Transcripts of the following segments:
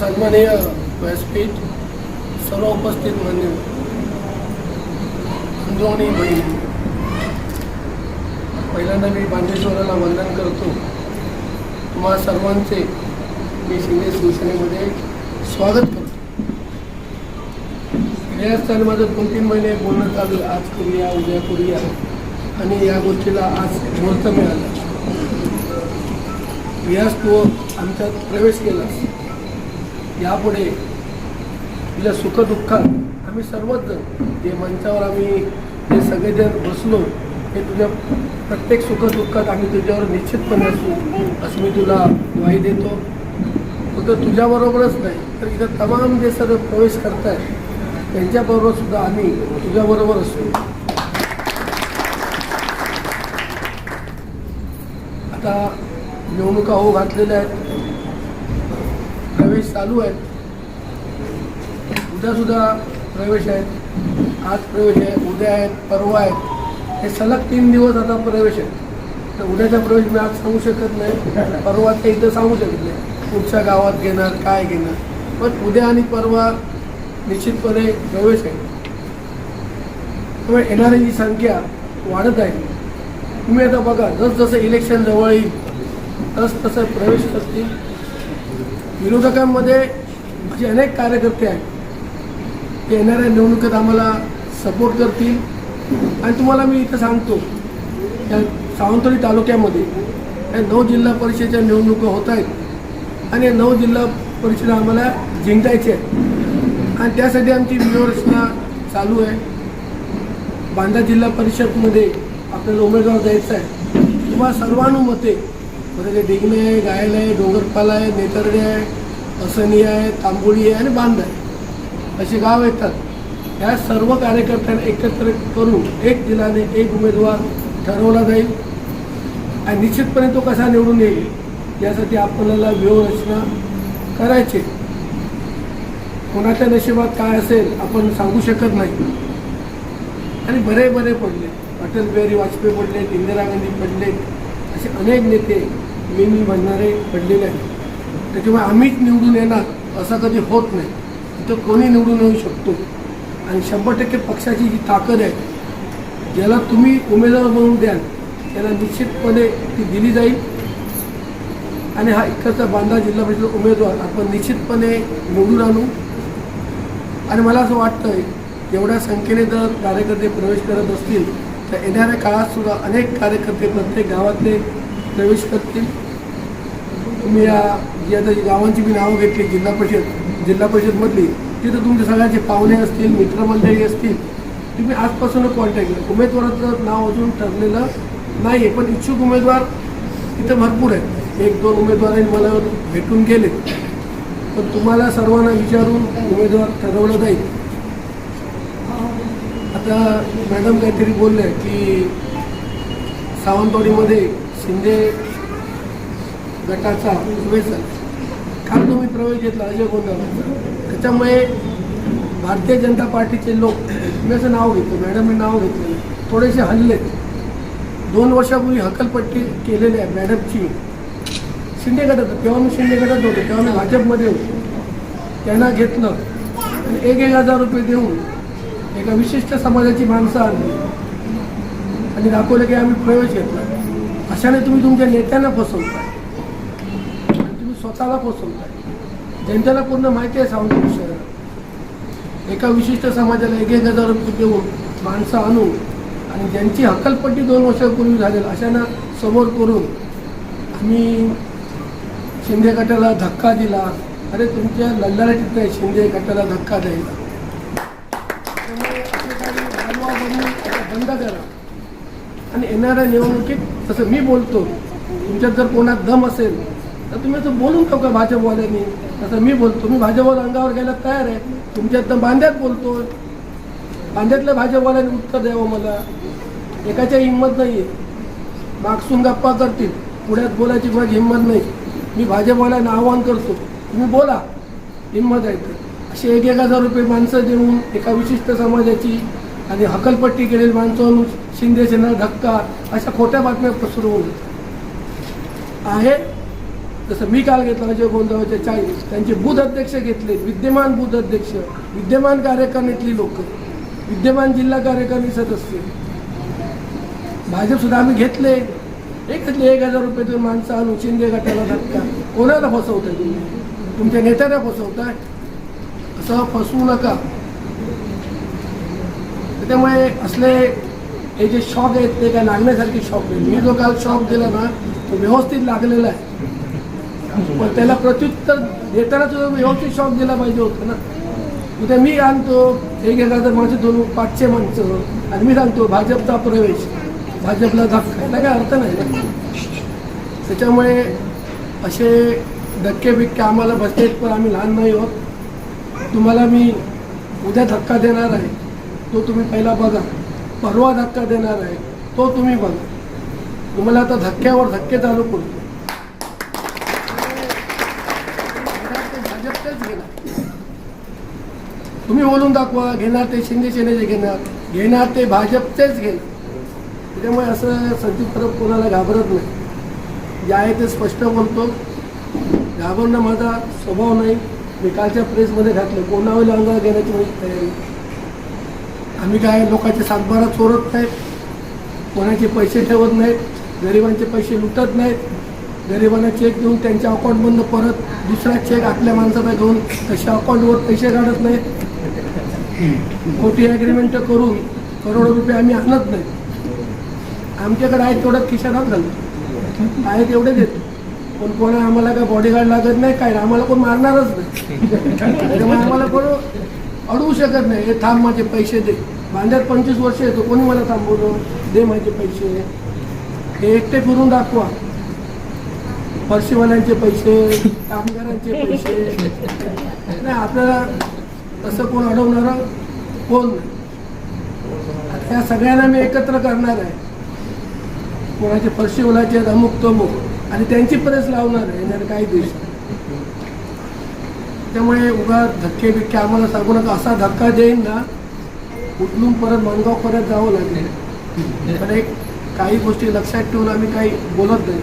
सन्माननीय व्यासपीठ सर्व उपस्थित मान्य बंधू आणि पहिल्यांदा मी बांदेश्वराला वंदन करतो. तुम्हा सर्वांचे मी शिंदे शिवसेनेमध्ये स्वागत करतो. गेल्या असताना माझं दोन तीन महिने बोलणं चालू आज करूया उद्या करूया. आणि या गोष्टीला आज मुहूर्त मिळाला. यास तू आमच्यात प्रवेश केलास यापुढे तुझ्या सुखदुःखात आम्ही सर्वच जण जे मंचावर आम्ही जे सगळेजण बसलो हे तुझ्या प्रत्येक सुखदुःखात आम्ही तुझ्यावर निश्चितपणे असू असं मी तुला ग्वाही देतो. फक्त तुझ्याबरोबरच नाही तर इथं तमाम जे सर्व प्रवेश करताय त्यांच्याबरोबर सुद्धा आम्ही तुझ्याबरोबर असू. आता निवडणुका होऊ घातलेल्या आहेत. प्रवेश चालू आहेत. उद्यासुद्धा प्रवेश आहेत. आज प्रवेश आहे उद्या आहेत परवा आहेत. हे सलग तीन दिवस आता प्रवेश आहेत. तर उद्याचा प्रवेश मी आज सांगू शकत नाही परवा ते इथं सांगू शकत नाही. कुठच्या गावात घेणार काय घेणार. पण उद्या आणि परवा निश्चितपणे प्रवेश आहे. त्यामुळे येणाऱ्यांची संख्या वाढत आहे तुम्ही आता बघा जसजसं इलेक्शन जवळ येईल तस तसं प्रवेश असतील विरोधकांमध्ये जे अनेक कार्यकर्ते आहेत ते येणाऱ्या निवडणुकीत आम्हाला सपोर्ट करतील. आणि तुम्हाला मी इथं सांगतो या सावंतवाडी तालुक्यामध्ये या नऊ जिल्हा परिषदेच्या निवडणुका होत आहेत. आणि या नऊ जिल्हा परिषद आम्हाला जिंकायचे आहेत. आणि त्यासाठी आमची व्यूहरचना चालू आहे. बांधा जिल्हा परिषदमध्ये आपल्याला उमेदवार द्यायचा आहे. किंवा सर्वानुमते म्हणजे डिगणे आहे गायल आहे डोंगरपाल आहे नेतर्डे आहे असनी आहे तांबोळी आहे आणि बांध आहे. असे गाव येतात. या सर्व कार्यकर्त्यांना एकत्र करून एक जिल्ह्याने एक उमेदवार ठरवला जाईल. आणि निश्चितपणे तो कसा निवडून येईल यासाठी आपल्याला व्यूहरचना करायची कोणाच्या नशिबात काय असेल आपण सांगू शकत नाही. आणि बरे बरे पडले. अटल बिहारी वाजपेयी पडले इंदिरा गांधी पडले असे अनेक नेते मी मी म्हणणारे पडलेले आहेत. त्याच्यामुळे आम्हीच निवडून येणार असं कधी होत नाही. इथं कोणी निवडून येऊ शकतो? आणि शंभर टक्के पक्षाची जी ताकद आहे ज्याला तुम्ही उमेदवार बनवून द्याल त्याला निश्चितपणे ती दिली जाईल. आणि हा इकडचा बांधा जिल्हा परिषद उमेदवार आपण निश्चितपणे निवडून आणू. आणि मला असं वाटतं एवढ्या संख्येने जर कार्यकर्ते प्रवेश करत असतील तर येणाऱ्या काळात सुद्धा अनेक कार्यकर्ते प्रत्येक गावातले प्रवेश करतील. तुम्ही या जी आता गावांची मी नावं घेतली जिल्हा परिषद जिल्हा परिषदमधली तिथं तुमचे सगळ्यांचे पाहुणे असतील मित्रमंडळी असतील. तुम्ही आजपासूनच कॉन्टॅक्ट करा. उमेदवाराचं नाव अजून ठरलेलं नाही आहे पण इच्छुक उमेदवार इथं भरपूर आहेत. एक दोन उमेदवारांनी मला भेटून गेले. पण तुम्हाला सर्वांना विचारून उमेदवार ठरवलं जाईल. आता मॅडम काहीतरी बोलले की सावंतवाडीमध्ये शिंदे गटाचा प्रवेश काल तुम्ही प्रवेश घेतला अजय गोंधळ त्याच्यामुळे भारतीय जनता पार्टीचे लोक मी नाव घेतो मॅडमने नाव घेतले थोडेसे हल्ले. दोन वर्षापूर्वी हकलपट्टी केलेली आहे मॅडमची शिंदे गटात तेव्हा मी शिंदे गटात होतो तेव्हा मी भाजपमध्ये होतो. त्यांना घेतलं. आणि एक एक हजार रुपये देऊन एका विशिष्ट समाजाची माणसं आणली. आणि दाखवलं की आम्ही प्रवेश घेतला. अशाने तुम्ही तुमच्या नेत्यांना फसवताय. तुम्ही स्वतःला फसवताय. जनतेला पूर्ण माहिती आहे सांगतो शहरात एका विशिष्ट समाजाला एक एक हजार रुपये देऊन माणसं आणून आणि ज्यांची हकलपट्टी दोन वर्षापूर्वी झालेलं अशांना समोर करून आम्ही शिंदे गटाला धक्का दिला. अरे तुमच्या लल्लाला नाही शिंदे गटाला धक्का द्यायला त्यामुळे असं काही बनवा बंद करा. आणि येणाऱ्या निवडणुकीत तसं मी बोलतो तुमच्यात जर कोणात दम असेल तर तुम्ही असं बोलून का भाजपवाल्यांनी? तसं मी बोलतो. मी भाजपवर अंगावर घ्यायला तयार आहे. तुमच्यात तर बांध्यात बोलतो बांध्यातल्या भाजपवाल्याने उत्तर द्यावं मला. एकाच्या हिंमत नाही आहे मागसून गप्पा करतील. पुढ्यात बोलायची माझी हिंमत नाही. मी भाजपवाल्यांना आवाहन करतो. तुम्ही बोला. हिंमत आहे तर. असे एक एक हजार रुपये माणसं देऊन एका विशिष्ट समाजाची आणि हकलपट्टी केलेली माणसं शिंदे सेना धक्का अशा खोट्या बातम्या पसरवून आहे. जसं मी काल घेतला अजय गोंधळाचे चाळीस. त्यांचे बुध अध्यक्ष घेतले विद्यमान बुध अध्यक्ष विद्यमान कार्यकारिणीतली लोक विद्यमान जिल्हा कार्यकारिणी सदस्य. भाजप सुद्धा आम्ही घेतले. एक घेतले एक हजार रुपये तुम्ही माणसं आणून शिंदे गटाला धक्का. कोणाला फसवताय तुम्ही? तुमच्या नेत्याला फसवताय? असं फसवू नका. त्याच्यामुळे असले हे जे शॉक आहेत ते काय लागण्यासारखे शॉक नाही. मी जो काल शॉक दिला ना तो व्यवस्थित लागलेला आहे. पण त्याला प्रत्युत्तर देताना तो व्यवस्थित शॉक दिला पाहिजे होतं ना. उद्या मी आणतो एक एक हजार माझे दोन पाचशे माणसं आणि मी सांगतो भाजपचा प्रवेश. भाजपला धक्का याला काय अर्थ नाही. त्याच्यामुळे असे धक्के बिक्के आम्हाला बसतेत पण आम्ही लहान नाही होत तुम्हाला मी उद्या धक्का देणार आहे. तो तुम्ही पहिला बघा. परवा धक्का देणार आहे. तो तुम्ही बघा. तुम्हाला आता धक्क्यावर धक्के चालू करतो घेणार तुम्ही बोलून दाखवा घेणार ते शिंदे सेनेचे घेणार घेणार ते भाजपचेच घेणार. त्याच्यामुळे असं संदीप परब कोणाला घाबरत नाही. जे आहे ते स्पष्ट बोलतो. घाबरणं माझा स्वभाव नाही. मी कालच्या प्रेसमध्ये घातलं. कोणावर अंगावर घेण्याची माझी तयारी? आम्ही काय लोकांचे सातबारा चोरत नाहीत कोणाचे पैसे ठेवत नाहीत गरिबांचे पैसे लुटत नाहीत. गरिबांना चेक देऊन त्यांच्या अकाउंटमधनं परत दुसरा चेक आपल्या माणसाला घेऊन तशा अकाउंटवर पैसे काढत नाहीत. खोटी ॲग्रीमेंट करून करोडो रुपये आम्ही आणत नाही. आमच्याकडे आहे तेवढं खिशात घालतो आहे तेवढे देतो. पण कोणा आम्हाला काय बॉडीगार्ड लागत नाही काय? आम्हाला कोण मारणारच नाही. आम्हाला कोण अडवू शकत नाही. हे थांब माझे पैसे दे. भांड्यात पंचवीस वर्ष येतो कोणी मला थांबवलं दे माझे पैसे? हे एकटे फिरून दाखवा. फरशीवाल्यांचे पैसे कामगारांचे पैसे. नाही आपल्याला तसं कोण अडवणार? कोण नाही. आता या सगळ्यांना मी एकत्र करणार आहे. कोणाचे फरशीवालाचे अमुक तमुक आणि त्यांची प्रेस लावणार आहे येणारे काही दिवस त्यामुळे उगा धक्के बिक्के आम्हाला सांगू नका. असा धक्का देईन ना उठलून परत मनगाव परत जावं लागले. पण एक काही गोष्टी लक्षात ठेवून आम्ही काही बोलत नाही.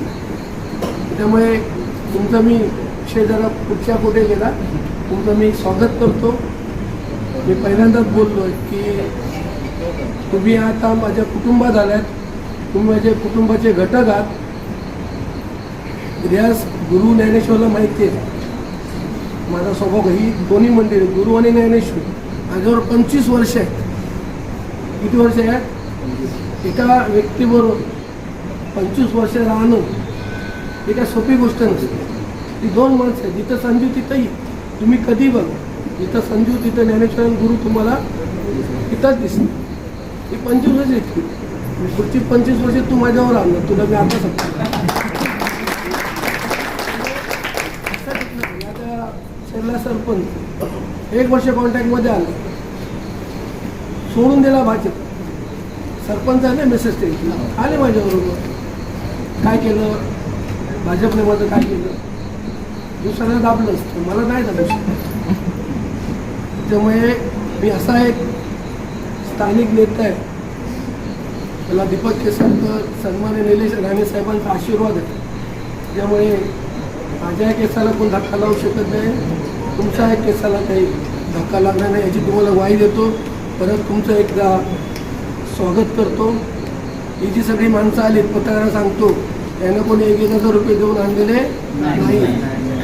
त्यामुळे तुमचं मी विषय जरा पुढच्या कुठे गेला. तुमचं मी स्वागत करतो. मी पहिल्यांदाच बोललो की तुम्ही आता माझ्या कुटुंबात आल्यात. तुम्ही माझ्या कुटुंबाचे घटक आहात. रियाज गुरु ज्ञानेश्वरला माहिती आहे. माझा स्वभाव ही दोन्ही मंदिर गुरु आणि ज्ञानेश्वर. माझ्यावर पंचवीस वर्ष आहेत. किती वर्ष आहेत? एका व्यक्तीबरोबर पंचवीस वर्ष राहणं ही काय सोपी गोष्ट नसते. ती दोन माणसं आहेत. जिथं संजू तिथंही तुम्ही कधी बघा जिथं संजू तिथं ज्ञानेश्वर गुरु तुम्हाला तिथंच दिसते ही पंचवीस वर्ष इतकी पुढची पंचवीस वर्ष तू माझ्यावर आणलं तुला मी आता सांगतो आता शेरला सरपंच एक वर्ष कॉन्टॅक्टमध्ये आलं. सोडून दिला भाजप. सरपंचाने मेसेज केला. आले माझ्याबरोबर. काय केलं? भाजपने माझं काय केलं? दुसऱ्याला दाबलंच मला नाही दाबलं त्यामुळे मी असा एक स्थानिक नेता आहे. त्याला दीपक केसरकर सन्मान्य निलेश राणे साहेबांचा आशीर्वाद आहे. त्यामुळे माझ्या केसाला कोण धक्का लावू शकत नाही. तुमच्या एक केसाला काही धक्का लागणार नाही याची तुम्हाला ग्वाही देतो. परत तुमचं एकदा स्वागत करतो. ही जी सगळी माणसं आलीत पत्रकारांना सांगतो त्यांना कोणी एक एक हजार रुपये देऊन आणलेले नाही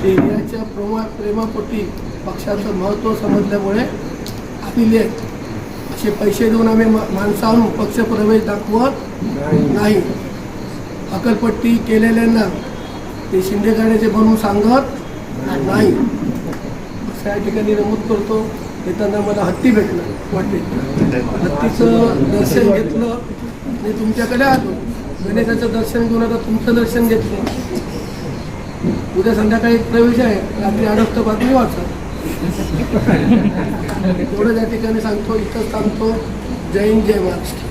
ते इंडियाच्या प्रेमा प्रेमापोटी पक्षाचं महत्त्व समजल्यामुळे आलेले आहेत असे पैसे देऊन आम्ही मा- माणसं आणून पक्षप्रवेश दाखवत नाही. अकलपट्टी केलेल्यांना ते शिंदेगाड्याचे बनवून सांगत नाही. असं या ठिकाणी नमूद करतो. येताना मला हत्ती भेटलं वाटेल हत्तीचं दर्शन घेतलं आणि तुमच्याकडे आलो. गणेशाचं दर्शन घेऊन आता तुमचं दर्शन घेतलं. उद्या संध्याकाळी प्रवेश आहे. रात्री अडस्त बातमी वाचा. एवढं त्या ठिकाणी सांगतो इथं सांगतो जय हिंद जय महाराष्ट्र.